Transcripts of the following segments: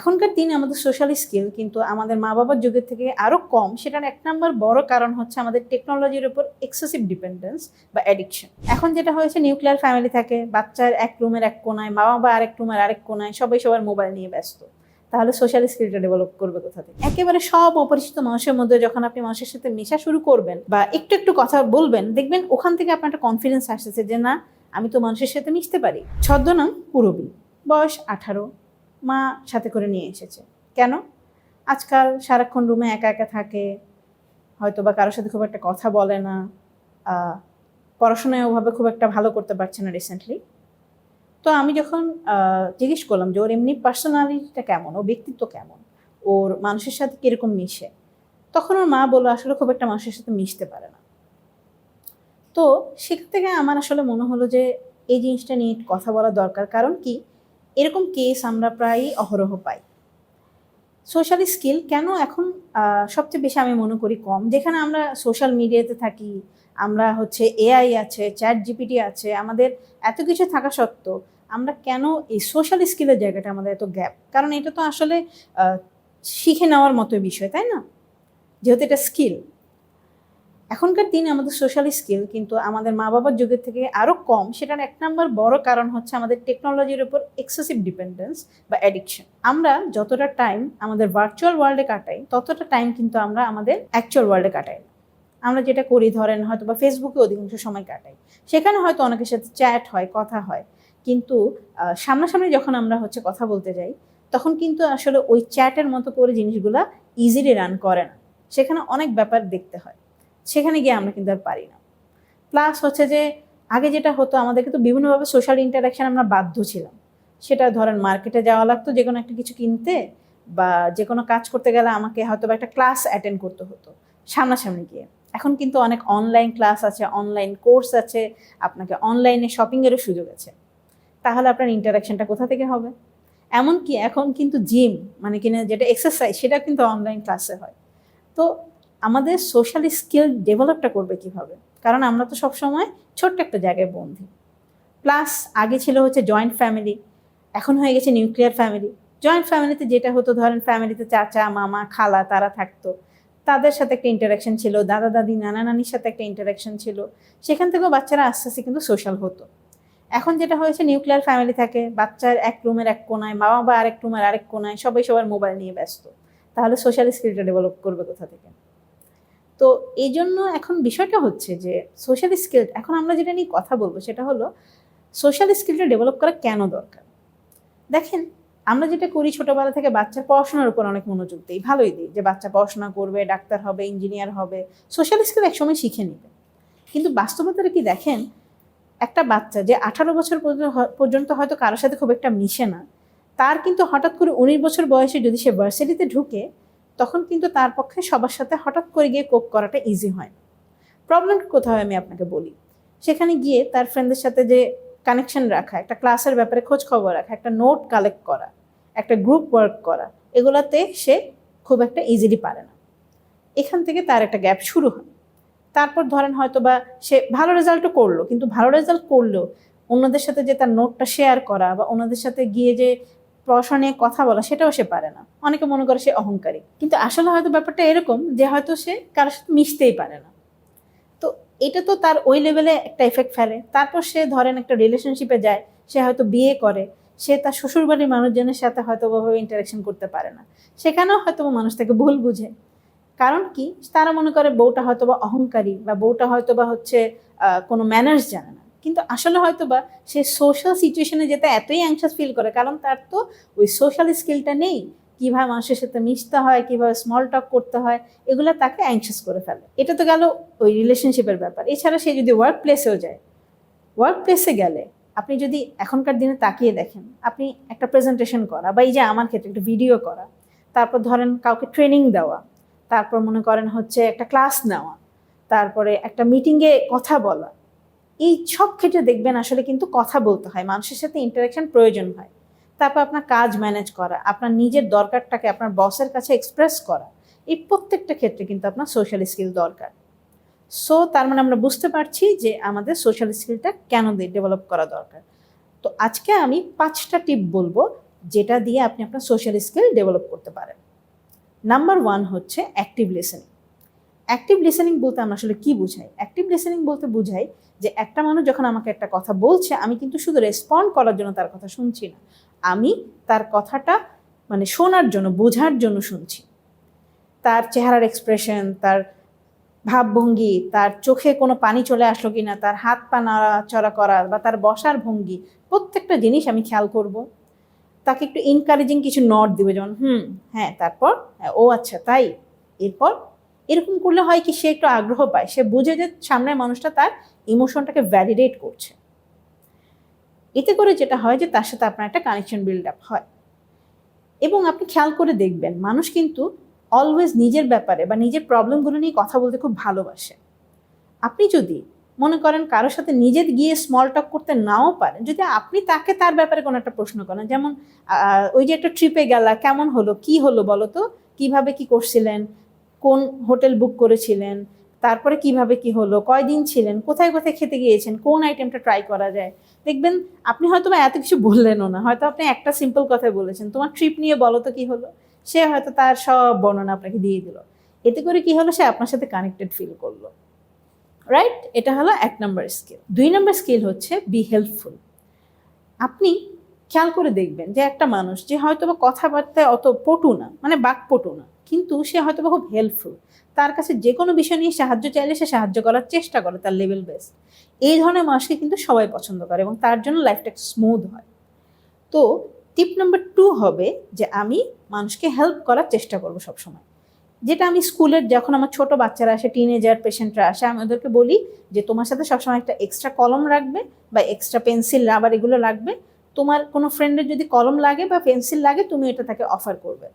এখনকার দিনে আমাদের সোশ্যাল স্কিল কিন্তু আমাদের মা বাবার যুগের থেকে আরও কম, সেটার এক নম্বর বড় কারণ হচ্ছে আমাদের টেকনোলজির উপর এক্সেসিভ ডিপেন্ডেন্স বা অ্যাডিকশন এখন যেটা হয়েছে নিউক্লিয়ার ফ্যামিলি থাকে, বাচ্চার এক রুমের এক কোনায় মা বাবা আরেক রুমের আরেক কোনায়, সবাই সবার মোবাইল নিয়ে ব্যস্ত। তাহলে সোশ্যাল স্কিলটা ডেভেলপ করবে কোথা থেকে? একেবারে সব অপরিচিত মানুষের মধ্যে যখন আপনি মানুষের সাথে মেশা শুরু করবেন বা একটু একটু কথা বলবেন, দেখবেন ওখান থেকে আপনার একটা কনফিডেন্স আসতেছে যে, না, আমি তো মানুষের সাথে মিশতে পারি। ছদ্মনাম পুরবী, বয়স আঠারো। মা সাথে করে নিয়ে এসেছে। কেন? আজকাল সারাক্ষণ রুমে একা একা থাকে হয়তো বা কারোর সাথে খুব একটা কথা বলে না পড়াশোনায় ওভাবে খুব একটা ভালো করতে পারছে না রিসেন্টলি তো আমি যখন জিজ্ঞেস করলাম যে ওর এমনি পার্সোনালিটিটা কেমন? ও ব্যক্তিত্ব কেমন? ওর মানুষের সাথে কীরকম মিশে? তখন ওর মা বলল, আসলে খুব একটা মানুষের সাথে মিশতে পারে না। তো সেখান থেকে আমার আসলে মনে হলো যে এই জিনিসটা নিয়ে কথা বলা দরকার। কারণ কি? এরকম কেস আমরা প্রায়ই অহরহ পাই। সোশ্যাল স্কিল কেন এখন সবচেয়ে বেশি আমি মনে করি কম? যেখানে আমরা সোশ্যাল মিডিয়াতে থাকি, আমরা হচ্ছে এআই আছে চ্যাট জিপিটি আছে, আমাদের এত কিছু থাকা সত্ত্বেও আমরা কেন এই সোশ্যাল স্কিলের জায়গাটা আমাদের এত গ্যাপ কারণ এটা তো আসলে শিখে নেওয়ার মতো বিষয়, তাই না? যেহেতু এটা স্কিল এখনকার দিনে আমাদের সোশ্যাল স্কিল কিন্তু আমাদের মা বাবার যুগের থেকে আরও কম, সেটার এক নম্বর বড় কারণ হচ্ছে আমাদের টেকনোলজির উপর এক্সেসিভ ডিপেন্ডেন্স বা অ্যাডিকশন আমরা যতটা টাইম আমাদের ভার্চুয়াল ওয়ার্ল্ডে কাটাই, ততটা টাইম কিন্তু আমরা আমাদের অ্যাকচুয়াল ওয়ার্ল্ডে কাটাই আমরা যেটা করি ধরেন হয়তো বা ফেসবুকে অধিকাংশ সময় কাটাই। সেখানে হয়তো অনেকের সাথে চ্যাট হয়, কথা হয়। কিন্তু সামনাসামনি যখন আমরা হচ্ছে কথা বলতে যাই, তখন কিন্তু আসলে ওই চ্যাটের মতো করে জিনিসগুলা ইজিলি রান করে না। সেখানে অনেক ব্যাপার দেখতে হয়। সেখানে গিয়ে আমরা কিন্তু আর পারি না। প্লাস হচ্ছে যে, আগে যেটা হতো, আমাদেরকে তো বিভিন্নভাবে সোশ্যাল ইন্টারাকশন আমরা বাধ্য ছিলাম। সেটা ধরেন মার্কেটে যাওয়া লাগতো যে কোনো একটা কিছু কিনতে বা যে কোনো কাজ করতে গেলে আমাকে হয়তো বা একটা ক্লাস অ্যাটেন্ড করতে হতো, সামনাসামনি গিয়ে। এখন কিন্তু অনেক অনলাইন ক্লাস আছে অনলাইন কোর্স আছে, আপনাকে অনলাইনে শপিংয়েরও সুযোগ আছে। তাহলে আপনার ইন্টারাকশনটা কোথা থেকে হবে? এমনকি এখন কিন্তু জিম মানে কিনা যেটা এক্সারসাইজ সেটা কিন্তু অনলাইন ক্লাসে হয়। তো আমাদের সোশ্যাল স্কিল ডেভেলপটা করবে কীভাবে? কারণ আমরা তো সবসময় ছোট্ট একটা জায়গায় বন্ধি প্লাস আগে ছিল হচ্ছে জয়েন্ট ফ্যামিলি এখন হয়ে গেছে নিউক্লিয়ার ফ্যামিলি জয়েন্ট ফ্যামিলিতে যেটা হতো, ধরেন ফ্যামিলিতে চাচা, মামা, খালা, তারা থাকতো। তাদের সাথে একটা ইন্টারাকশন ছিল, দাদা, দাদি, নানা, নানির সাথে একটা ইন্টারাকশন ছিল। সেখান থেকেও বাচ্চারা আস্তে আস্তে কিন্তু সোশ্যাল হতো। এখন যেটা হয়েছে নিউক্লিয়ার ফ্যামিলি থাকে, বাচ্চার এক রুমের এক কোনায় মা বাবা আরেক রুমের আরেক কোনায়, সবাই সবার মোবাইল নিয়ে ব্যস্ত। তাহলে সোশ্যাল স্কিলটা ডেভেলপ করবে কোথা থেকে? তো এই জন্য এখন বিষয়টা হচ্ছে যে সোশ্যাল স্কিল এখন আমরা যেটা নিয়ে কথা বলব সেটা হলো সোশ্যাল স্কিলটা ডেভেলপ করা কেন দরকার? দেখেন, আমরা যেটা করি ছোটবেলা থেকে বাচ্চার পড়াশোনার উপর অনেক মনোযোগ দিই, ভালোই দিই যে বাচ্চা পড়াশোনা করবে, ডাক্তার হবে ইঞ্জিনিয়ার হবে সোশ্যাল স্কিল একসময় শিখে নেবে। কিন্তু বাস্তবতাটা কি দেখেন, একটা বাচ্চা যে আঠারো বছর পর্যন্ত হয়তো কারোর সাথে খুব একটা মিশে না, তার কিন্তু হঠাৎ করে উনিশ বছর বয়সে যদি সে ভার্সিটিতে ঢুকে তখন কিন্তু তার পক্ষে সবার সাথে হঠাৎ করে গিয়ে কোপ করাটা ইজি হয় না। প্রবলেমটা কোথায় আমি আপনাকে বলি। সেখানে গিয়ে তার ফ্রেন্ডদের সাথে যে কানেকশন রাখা, একটা ক্লাসের ব্যাপারে খোঁজ খবর রাখা, একটা নোট কালেক্ট করা, একটা গ্রুপ ওয়ার্ক করা, এগুলাতে সে খুব একটা ইজিলি পারে না। এখান থেকে তার একটা গ্যাপ শুরু হয়। তারপর ধরেন হয়তো বা সে ভালো রেজাল্টও করল, কিন্তু ভালো রেজাল্ট করলেও অন্যদের সাথে যে তার নোটটা শেয়ার করা বা অন্যদের সাথে গিয়ে যে পড়াশোনা কথা বলা সেটাও সে পারে না। অনেকে মনে করে সে অহংকারী। কিন্তু আসলে হয়তো ব্যাপারটা এরকম যে হয়তো সে কারোর সাথে মিশতেই পারে না। তো এটা তো তার ওই লেভেলে একটা এফেক্ট ফেলে। তারপর সে ধরেন একটা রিলেশনশিপে যায়, সে হয়তো বিয়ে করে, সে তার শ্বশুরবাড়ির মানুষজনের সাথে হয়তো ওভাবে ইন্টারাকশন করতে পারে না। সেখানেও হয়তো মানুষ তাকে ভুল বুঝে। কারণ কি? তারা মনে করে বউটা হয়তো বা অহংকারী বা বউটা হয়তো বা হচ্ছে কোনো ম্যানার্স জানে না। কিন্তু আসলে হয়তো বা সে সোশ্যাল সিচুয়েশনে যেতে এতই অ্যাংশাস ফিল করে, কারণ তার তো ওই সোশ্যাল স্কিলটা নেই। কীভাবে মানুষের সাথে মিশতে হয়, কীভাবে স্মল টক করতে হয়, এগুলো তাকে অ্যাংশাস করে ফেলে। এটা তো গেল ওই রিলেশনশিপের ব্যাপার। এছাড়া সে যদি ওয়ার্ক প্লেসেও যায় ওয়ার্ক প্লেসে গেলে আপনি যদি এখনকার দিনে তাকিয়ে দেখেন, আপনি একটা প্রেজেন্টেশন করা বা এই যে আমার ক্ষেত্রে একটা ভিডিও করা, তারপর ধরেন কাউকে ট্রেনিং দেওয়া, তারপর মনে করেন হচ্ছে একটা ক্লাস নেওয়া, তারপরে একটা মিটিংয়ে কথা বলা এই সব ক্ষেত্রে দেখবেন আসলে কিন্তু কথা বলতে হয়, মানুষের সাথে ইন্টারাকশন প্রয়োজন হয়। তারপর আপনার কাজ ম্যানেজ করা, আপনার নিজের দরকারটাকে আপনার বসের কাছে এক্সপ্রেস করা, এই প্রত্যেকটা ক্ষেত্রে কিন্তু আপনার সোশ্যাল স্কিল দরকার। সো তার মানে আমরা বুঝতে পারছি যে আমাদের সোশ্যাল স্কিলটা কেন ডেভেলপ করা দরকার। তো আজকে আমি পাঁচটা টিপ বলব যেটা দিয়ে আপনি আপনার সোশ্যাল স্কিল ডেভেলপ করতে পারেন। নাম্বার ওয়ান হচ্ছে অ্যাক্টিভ লিসেনিং অ্যাক্টিভ লিসেনিং বলতে আমরা আসলে কি বুঝাই? অ্যাক্টিভ লিসেনিং বলতে বুঝাই যে একটা মানুষ যখন আমাকে একটা কথা বলছে আমি কিন্তু শুধু রেসপন্ড করার জন্য তার কথা শুনছি না। আমি তার কথাটা মানে শোনার জন্য বোঝার জন্য শুনছি। তার চেহারার এক্সপ্রেশন তার ভাবভঙ্গি তার চোখে কোনো পানি চলে আসলো কিনা তার হাত পা নাড়াচড়া করা বা তার বসার ভঙ্গি প্রত্যেকটা জিনিস আমি খেয়াল করব। তাকে একটু এনকারেজিং কিছু নট দেবে যেমন হুম হ্যাঁ তারপর? হ্যাঁ, ও আচ্ছা তাই। এরপর এরকম করলে হয় কি, সে একটু আগ্রহ পায়। সে বুঝে যে সামনের মানুষটা তার ইমোশনটাকে ভ্যালিডেট করছে। এতে করে যেটা হয় যে, তার সাথে আপনার একটা কানেকশন বিল্ড আপ হয়। এবং আপনি খেয়াল করে দেখবেন, মানুষ কিন্তু অলওয়েজ নিজের ব্যাপারে বা নিজের প্রবলেমগুলো নিয়ে কথা বলতে খুব ভালোবাসে। আপনি যদি মনে করেন কারোর সাথে নিজে গিয়ে স্মল টক করতে নাও পারেন, যদি আপনি তাকে তার ব্যাপারে কোনো একটা প্রশ্ন করেন, যেমন ওই যে একটা ট্রিপে গেলা, কেমন হলো, কি হলো বলো তো? কীভাবে কি করছিলেন? কোন হোটেল বুক করেছিলেন? তারপরে কীভাবে কি হলো? কয়দিন ছিলেন? কোথায় কোথায় খেতে গিয়েছেন? কোন আইটেমটা ট্রাই করা যায়? দেখবেন, আপনি হয়তো বা এত কিছু বললেনও না। হয়তো আপনি একটা সিম্পল কথাই বলেছেন। তোমার ট্রিপ নিয়ে বলো তো কি হলো? সে হয়তো তার সব বর্ণনা আপনাকে দিয়ে দিল। এতে করে কি হলো? সে আপনার সাথে কানেক্টেড ফিল করল। রাইট এটা হলো এক নম্বর স্কিল দুই নম্বর স্কিল হচ্ছে বি হেল্পফুল আপনি খেয়াল করে দেখবেন যে একটা মানুষ যে হয়তো বা কথাবার্তায় অত পটু না মানে বাকপটু না কিন্তু সে হয়তো খুব হেল্পফুল তার কাছে যে কোনো বিষয় নিয়ে সাহায্য চাইলে সে সাহায্য করার চেষ্টা করে, তার লেভেল বেস এই ধরনের মানুষকে কিন্তু সবাই পছন্দ করে এবং তার জন্য লাইফটা স্মুথ হয়। তো টিপ নাম্বার টু হবে যে আমি মানুষকে হেল্প করার চেষ্টা করব সবসময়। যেটা আমি স্কুলের যখন আমার ছোট বাচ্চারা আসে টিনেজার পেশেন্টরা আসে, আমি ওদেরকে বলি যে তোমার সাথে সবসময় একটা এক্সট্রা কলম রাখবে বা এক্সট্রা পেন্সিল রাবার এগুলো রাখবে। তোমার কোনো ফ্রেন্ডের যদি কলম লাগে বা পেন্সিল লাগে, তুমি এটা তাকে অফার করবে।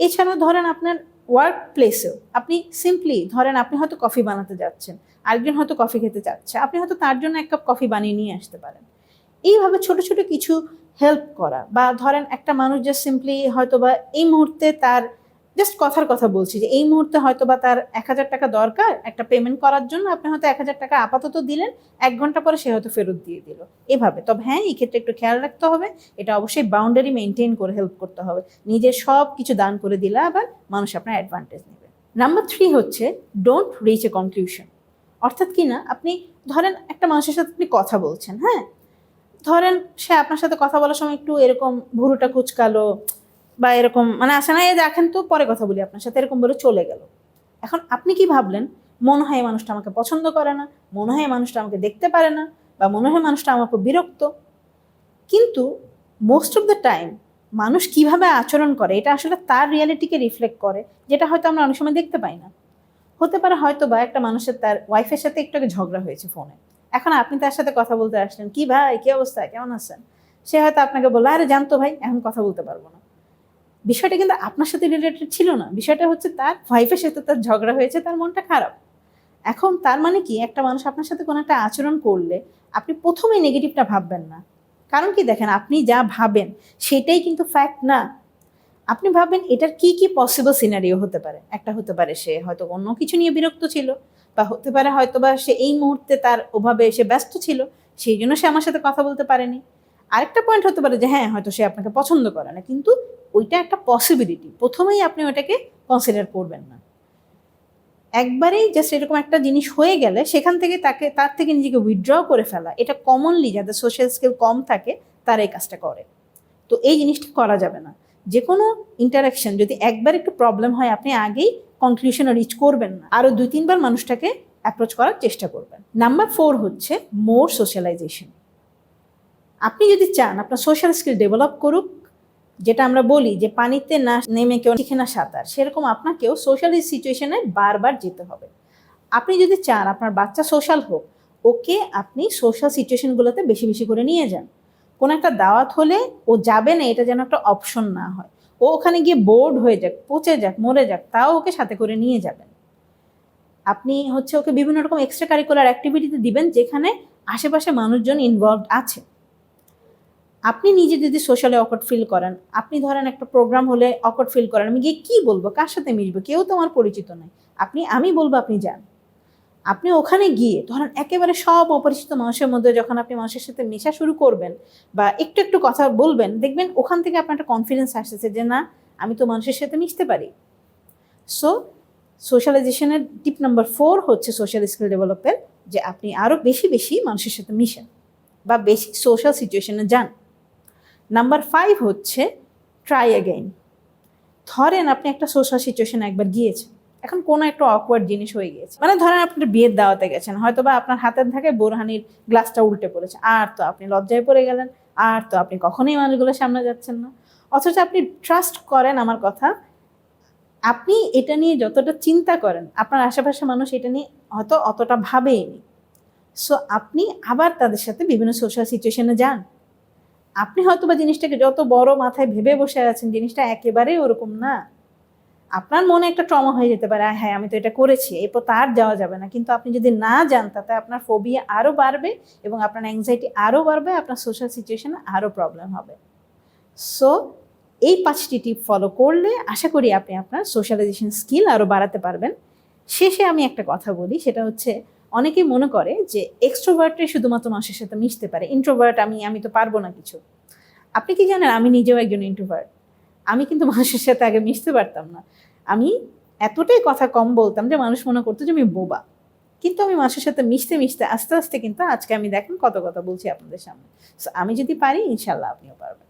এছাড়াও ধরেন আপনার ওয়ার্ক প্লেসেও আপনি সিম্পলি ধরেন আপনি হয়তো কফি বানাতে যাচ্ছেন, আরেকজন হয়তো কফি খেতে চাচ্ছে, আপনি হয়তো তার জন্য এক কাপ কফি বানিয়ে নিয়ে আসতে পারেন। এইভাবে ছোট ছোট কিছু হেল্প করা বা ধরেন একটা মানুষ যে সিম্পলি হয়তো বা এই মুহূর্তে তার জাস্ট কথার কথা বলছি যে, এই মুহূর্তে হয়তো বা তার এক হাজার টাকা দরকার, একটা পেমেন্ট করার জন্য আপনি হয়তো এক হাজার টাকা আপাতত দিলেন, এক ঘণ্টা পরে সে হয়তো ফেরত দিয়ে দিল। এভাবে। তবে হ্যাঁ এই ক্ষেত্রে একটু খেয়াল রাখতে হবে, এটা অবশ্যই বাউন্ডারি মেনটেন করে হেল্প করতে হবে। নিজের সব কিছু দান করে দিলে আবার মানুষ আপনার অ্যাডভান্টেজ নেবে। নাম্বার থ্রি হচ্ছে ডোন্ট রিচ এ কনক্লুশন অর্থাৎ কি না, আপনি ধরেন একটা মানুষের সাথে আপনি কথা বলছেন হ্যাঁ? ধরেন সে আপনার সাথে কথা বলার সময় একটু এরকম ভুরুটা কুচকালো বা এরকম মানে আসে না দেখেন তো, পরে কথা বলি আপনার সাথে, এরকম বলে চলে গেল। এখন আপনি কি ভাবলেন? মনে হয় মানুষটা আমাকে পছন্দ করে না, মনে হয় মানুষটা আমাকে দেখতে পারে না, বা মনে হয় মানুষটা আমার উপর বিরক্ত। কিন্তু মোস্ট অফ দ্য টাইম মানুষ কীভাবে আচরণ করে, এটা আসলে তার রিয়ালিটিকে রিফ্লেক্ট করে, যেটা হয়তো আমরা অনেক সময় দেখতে পাই না। হতে পারে হয়তো বা একটা মানুষের তার ওয়াইফের সাথে একটু ঝগড়া হয়েছে ফোনে এখন আপনি তার সাথে কথা বলতে আসলেন, কি ভাই, কি অবস্থা? কেমন আছেন? সে হয়তো আপনাকে বলল, আরে, জানতো ভাই, এখন কথা বলতে পারব না। বিষয়টা কিন্তু আপনার সাথে রিলেটেড ছিল না। বিষয়টা হচ্ছে তার ওয়াইফের সাথে তার ঝগড়া হয়েছে, তার মনটা খারাপ। এখন তার মানে কি? একটা মানুষ আপনার সাথে কোনো একটা আচরণ করলে আপনি প্রথমেই নেগেটিভটা ভাববেন না। কারণ কি দেখেন, আপনি যা ভাবেন সেটাই কিন্তু ফ্যাক্ট না। আপনি ভাববেন এটার কি কি পসিবল সিনারিও হতে পারে? একটা হতে পারে সে হয়তো অন্য কিছু নিয়ে বিরক্ত ছিল, বা হতে পারে হয়তো বা সে এই মুহূর্তে তার ওভাবে সে ব্যস্ত ছিল, সেই জন্য সে আমার সাথে কথা বলতে পারেনি। আরেকটা পয়েন্ট হতে পারে যে হ্যাঁ হয়তো সে আপনাকে পছন্দ করে না, কিন্তু ওইটা একটা পসিবিলিটি প্রথমেই আপনি ওটাকে কনসিডার করবেন না। একবারেই জাস্ট এরকম একটা জিনিস হয়ে গেলে সেখান থেকে তাকে, তার থেকে নিজেকে উইথড্র করে ফেলা, এটা কমনলি যাদের সোশ্যাল স্কিল কম থাকে, তারা এই কাজটা করে। তো এই জিনিসটা করা যাবে না। যে কোনো ইন্টারাকশন যদি একবার একটু প্রবলেম হয়, আপনি আগেই কনক্লুশনে রিচ করবেন না। আরও দুই, তিনবার মানুষটাকে অ্যাপ্রোচ করার চেষ্টা করবেন। নাম্বার ফোর হচ্ছে মোর সোশ্যালাইজেশন আপনি যদি চান, আপনার সোশ্যাল স্কিল ডেভেলপ করুক, যেটা আমরা বলি যে পানিতে না নেমে কেউ শিখে না সাঁতার, সেরকম আপনাকেও সোশ্যাল সিচুয়েশনে বারবার যেতে হবে। আপনি যদি চান, আপনার বাচ্চা সোশ্যাল হোক, ওকে আপনি সোশ্যাল সিচুয়েশনগুলোতে বেশি বেশি করে নিয়ে যান। কোনো একটা দাওয়াত হলে ও যাবে না, এটা যেন একটা অপশন না হয়। ও ওখানে গিয়ে বোর্ড হয়ে যাক, পচে যাক, মরে যাক, তাও ওকে সাথে করে নিয়ে যাবেন। আপনি হচ্ছে ওকে বিভিন্ন রকম এক্সট্রা কারিকুলার অ্যাক্টিভিটিতে দিবেন, যেখানে আশেপাশে মানুষজন ইনভলভড আছে। আপনি নিজে যদি সোশ্যালে অকট ফিল করেন, আপনি ধরেন একটা প্রোগ্রাম হলে অকট ফিল করেন, আমি গিয়ে কী বলব? কার সাথে মিশবো? কেউ তো আমার পরিচিত নয় আপনি, আমি বলব আপনি যান। আপনি ওখানে গিয়ে, ধরেন একেবারে সব অপরিচিত মানুষের মধ্যে যখন আপনি মানুষের সাথে মেশা শুরু করবেন বা একটু একটু কথা বলবেন, দেখবেন ওখান থেকে আপনার একটা কনফিডেন্স আসতেছে যে, না, আমি তো মানুষের সাথে মিশতে পারি। সো সোশ্যালাইজেশনের টিপ নাম্বার ফোর হচ্ছে সোশ্যাল স্কিল ডেভেলপের যে আপনি আরও বেশি বেশি মানুষের সাথে মিশেন বা বেশি সোশ্যাল সিচুয়েশনে যান। নাম্বার ফাইভ হচ্ছে ট্রাই অ্যাগেইন ধরেন আপনি একটা সোশ্যাল সিচুয়েশনে একবার গিয়েছেন। এখন কোনো একটা অকওয়ার্ড জিনিস হয়ে গিয়েছে। মানে ধরেন আপনি একটা বিয়ের দাওয়াতে গেছেন হয়তো বা আপনার হাতের থাকে বোরহানির গ্লাসটা উল্টে পড়েছে। আর তো আপনি লজ্জায় পড়ে গেলেন, আর তো আপনি কখনোই মানুষগুলোর সামনে যাচ্ছেন না। অথচ আপনি ট্রাস্ট করেন আমার কথা, আপনি এটা নিয়ে যতটা চিন্তা করেন, আপনার আশেপাশে মানুষ এটা নিয়ে হয়তো অতটা ভাবেইনি সো আপনি আবার তাদের সাথে বিভিন্ন সোশ্যাল সিচুয়েশনে যান। আপনি হয়তো বা জিনিসটাকে যত বড় মাথায় ভেবে বসে আছেন, জিনিসটা একেবারেই ওরকম না। আপনার মনে একটা ট্রমা হয়ে যেতে পারে হ্যাঁ আমি তো এটা করেছি, এরপর তার যাওয়া যাবে না। কিন্তু আপনি যদি না যান, তাতে আপনার ফোবিয়া আরও বাড়বে এবং আপনার অ্যাংজাইটি আরও বাড়বে, আপনার সোশ্যাল সিচুয়েশনে আরও প্রবলেম হবে। সো এই পাঁচটি টিপ ফলো করলে আশা করি আপনি আপনার সোশ্যালাইজেশন স্কিল আরও বাড়াতে পারবেন। শেষে আমি একটা কথা বলি, সেটা হচ্ছে অনেকেই মনে করে যে এক্সট্রোভার্টে শুধুমাত্র মানুষের সাথে মিশতে পারে। ইন্ট্রোভার্ট আমি আমি তো পারব না কিছু। আপনি কি জানেন, আমি নিজেও একজন ইন্ট্রোভার্ট আমি কিন্তু মানুষের সাথে আগে মিশতে পারতাম না। আমি এতটাই কথা কম বলতাম যে মানুষ মনে করতো যে আমি বোবা। কিন্তু আমি মানুষের সাথে মিশতে মিশতে আস্তে আস্তে কিন্তু আজকে আমি দেখেন কত কথা বলছি আপনাদের সামনে। আমি যদি পারি, ইনশাল্লাহ আপনিও পারবেন।